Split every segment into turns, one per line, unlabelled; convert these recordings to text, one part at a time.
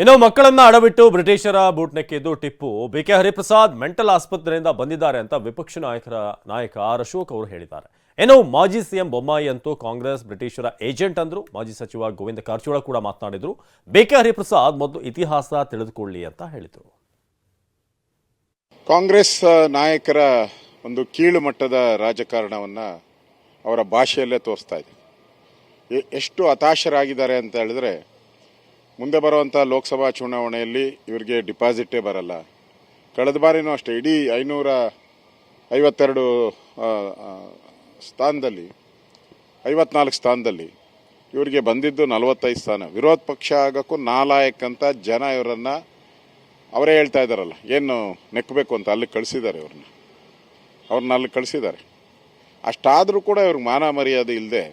ಇನ್ನು ಮಕ್ಕಳನ್ನ ಅಡವಿಟ್ಟು ಬ್ರಿಟಿಷರ ಬೂಟ್ನೆಕ್ಕಿದ್ದು Tippu. B K Hariprasad mental ಆಸ್ಪತ್ರೆಯಿಂದ ಬಂದಿದ್ದಾರೆ ಅಂತ ವಿಪಕ್ಷ ನಾಯಕರ ನಾಯಕ ಆರ್ ಅಶೋಕ್ ಅವರು ಹೇಳಿದ್ದಾರೆ. ಏನೋ ಮಾಜಿ ಸಿಎಂ ಬೊಮ್ಮಾಯಿ ಅಂತೂ ಕಾಂಗ್ರೆಸ್ ಬ್ರಿಟಿಷರ ಏಜೆಂಟ್ ಅಂದ್ರು. ಮಾಜಿ ಸಚಿವ ಗೋವಿಂದ ಕಾರಜೋಳ ಕೂಡ ಮಾತನಾಡಿದ್ರು. ಬಿಕೆ ಹರಿಪ್ರಸಾದ್ ಮೊದಲು ಇತಿಹಾಸ ತಿಳಿದುಕೊಳ್ಳಿ ಅಂತ ಹೇಳಿದರು.
ಕಾಂಗ್ರೆಸ್ ನಾಯಕರ ಒಂದು ಕೀಳು ಮಟ್ಟದ ರಾಜಕಾರಣವನ್ನ ಅವರ ಭಾಷೆಯಲ್ಲೇ ತೋರಿಸ್ತಾ ಇದೆ. ಎಷ್ಟು ಹತಾಶರಾಗಿದ್ದಾರೆ ಅಂತ ಹೇಳಿದ್ರೆ ಮುಂದೆ ಬರುವಂಥ ಲೋಕಸಭಾ ಚುನಾವಣೆಯಲ್ಲಿ ಇವರಿಗೆ ಡಿಪಾಸಿಟೇ ಬರಲ್ಲ. ಕಳೆದ ಬಾರಿನೂ ಅಷ್ಟೇ, ಇಡೀ ಐನೂರ ಐವತ್ತೆರಡು ಸ್ಥಾನದಲ್ಲಿ, ಐವತ್ನಾಲ್ಕು ಸ್ಥಾನದಲ್ಲಿ ಇವರಿಗೆ ಬಂದಿದ್ದು ನಲವತ್ತೈದು ಸ್ಥಾನ. ವಿರೋಧ ಪಕ್ಷ ಆಗೋಕ್ಕೂ ನಾಲಾಯಕ್ಕಂತ ಜನ ಇವರನ್ನ ಅವರೇ ಹೇಳ್ತಾ ಇದ್ದಾರಲ್ಲ, ಏನು ನೆಕ್ಕಬೇಕು ಅಂತ ಅಲ್ಲಿ ಕಳಿಸಿದ್ದಾರೆ ಇವ್ರನ್ನ. ಅವ್ರನ್ನ ಅಲ್ಲಿ ಕಳಿಸಿದ್ದಾರೆ. ಅಷ್ಟಾದರೂ ಕೂಡ ಇವ್ರಿಗೆ ಮಾನ ಮರ್ಯಾದೆ ಇಲ್ಲದೆ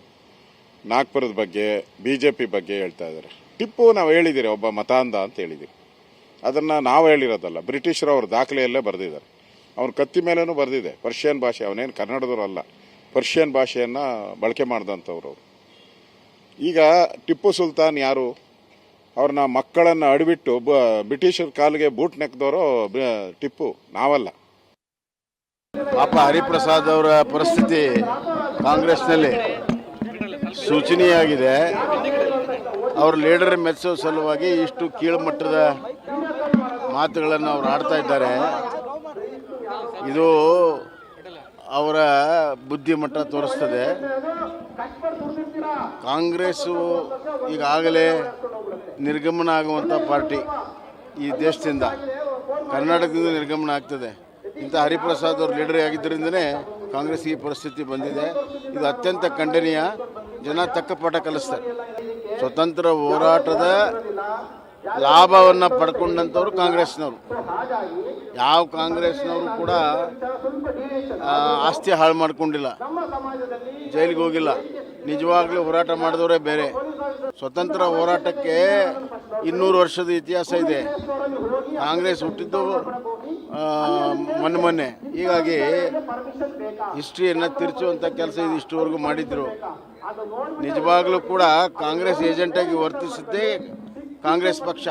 ನಾಗ್ಪುರದ ಬಗ್ಗೆ ಬಿ ಜೆ ಪಿ ಬಗ್ಗೆ ಹೇಳ್ತಾ ಇದ್ದಾರೆ. ಟಿಪ್ಪು ನಾವು ಹೇಳಿದ್ದೀರಿ ಒಬ್ಬ ಮತಾಂಧ ಅಂತ ಹೇಳಿದ್ದೀರಿ ಅದನ್ನು ನಾವು ಹೇಳಿರೋದಲ್ಲ, ಬ್ರಿಟಿಷರು ಅವ್ರ ದಾಖಲೆಯಲ್ಲೇ ಬರೆದಿದ್ದಾರೆ. ಅವ್ರ ಕತ್ತಿ ಮೇಲೇನೂ ಬರೆದಿದೆ. ಪರ್ಷಿಯನ್ ಭಾಷೆ, ಅವನೇನು ಕನ್ನಡದವರು ಅಲ್ಲ. ಪರ್ಷಿಯನ್ ಭಾಷೆಯನ್ನು ಬಳಕೆ ಮಾಡಿದಂಥವ್ರು ಅವರು. ಈಗ ಟಿಪ್ಪು ಸುಲ್ತಾನ್ ಯಾರು? ಅವ್ರನ್ನ ಮಕ್ಕಳನ್ನು ಅಡಿಬಿಟ್ಟು ಬ- ಬ್ರಿಟಿಷರ ಕಾಲಿಗೆ ಬೂಟ್ ನೆಕ್ದವರು ಟಿಪ್ಪು. ನಾವಲ್ಲ.
ಪಾಪ ಹರಿಪ್ರಸಾದ್ ಅವರ ಪರಿಸ್ಥಿತಿ ಕಾಂಗ್ರೆಸ್ನಲ್ಲಿ ಸೂಚನೀಯಾಗಿದೆ ಅವ್ರ ಲೀಡರ್ ಮೆಚ್ಚೋ ಸಲುವಾಗಿ ಇಷ್ಟು ಕೀಳುಮಟ್ಟದ ಮಾತುಗಳನ್ನು ಅವ್ರು ಆಡ್ತಾ ಇದ್ದಾರೆ. ಇದು ಅವರ ಬುದ್ಧಿಮಟ್ಟ ತೋರಿಸ್ತದೆ. ಕಾಂಗ್ರೆಸ್ಸು ಈಗಾಗಲೇ ನಿರ್ಗಮನ ಆಗುವಂಥ ಪಾರ್ಟಿ ಈ ದೇಶದಿಂದ, ಕರ್ನಾಟಕದಿಂದ ನಿರ್ಗಮನ ಆಗ್ತದೆ. ಇಂಥ ಹರಿಪ್ರಸಾದ್ ಅವರು ಲೀಡರ್ ಆಗಿದ್ದರಿಂದನೇ ಕಾಂಗ್ರೆಸ್ ಈ ಪರಿಸ್ಥಿತಿ ಬಂದಿದೆ. ಇದು ಅತ್ಯಂತ ಖಂಡನೀಯ. ಜನ ತಕ್ಕ ಪಾಠ ಕಲಿಸ್ತಾರೆ. ಸ್ವತಂತ್ರ ಹೋರಾಟದ ಲಾಭವನ್ನು ಪಡ್ಕೊಂಡಂಥವ್ರು ಕಾಂಗ್ರೆಸ್ನವರು. ಯಾವ ಕಾಂಗ್ರೆಸ್ನವರು ಕೂಡ ಆಸ್ತಿ ಹಾಳು ಮಾಡ್ಕೊಂಡಿಲ್ಲ. ಜೈಲಿಗೆ ಹೋಗಿಲ್ಲ. ನಿಜವಾಗ್ಲೂ ಹೋರಾಟ ಮಾಡಿದವರೇ ಬೇರೆ. ಸ್ವತಂತ್ರ ಹೋರಾಟಕ್ಕೆ ಇನ್ನೂರು ವರ್ಷದ ಇತಿಹಾಸ ಇದೆ. ಕಾಂಗ್ರೆಸ್ ಹುಟ್ಟಿದ್ದು ಮೊನ್ನೆ ಮೊನ್ನೆ. ಹೀಗಾಗಿ ಹಿಸ್ಟ್ರಿಯನ್ನು ತಿರುಚುವಂಥ ಕೆಲಸ ಇದು ಇಷ್ಟುವರೆಗೂ ಮಾಡಿದ್ರು. ನಿಜವಾಗ್ಲೂ ಕೂಡ ಕಾಂಗ್ರೆಸ್ ಏಜೆಂಟಾಗಿ ವರ್ತಿಸಿದ್ದೇ ಕಾಂಗ್ರೆಸ್ ಪಕ್ಷ.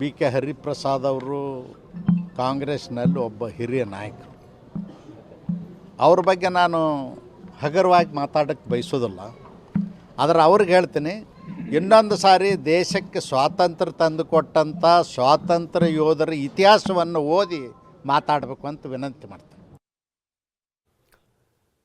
ಬಿ ಕೆ ಹರಿಪ್ರಸಾದ್ ಅವರು ಕಾಂಗ್ರೆಸ್ನಲ್ಲಿ ಒಬ್ಬ ಹಿರಿಯ ನಾಯಕರು. ಅವ್ರ ಬಗ್ಗೆ ನಾನು ಹಗರವಾಗಿ ಮಾತಾಡೋಕ್ಕೆ ಬಯಸೋದಲ್ಲ. ಆದರೆ ಅವ್ರಿಗೆ ಹೇಳ್ತೀನಿ ಇನ್ನೊಂದು ಸಾರಿ ದೇಶಕ್ಕೆ ಸ್ವಾತಂತ್ರ್ಯ ತಂದು ಕೊಟ್ಟಂಥ ಸ್ವಾತಂತ್ರ್ಯ ಯೋಧರ ಇತಿಹಾಸವನ್ನು ಓದಿ ಮಾತಾಡಬೇಕು ಅಂತ ವಿನಂತಿ ಮಾಡ್ತೀನಿ.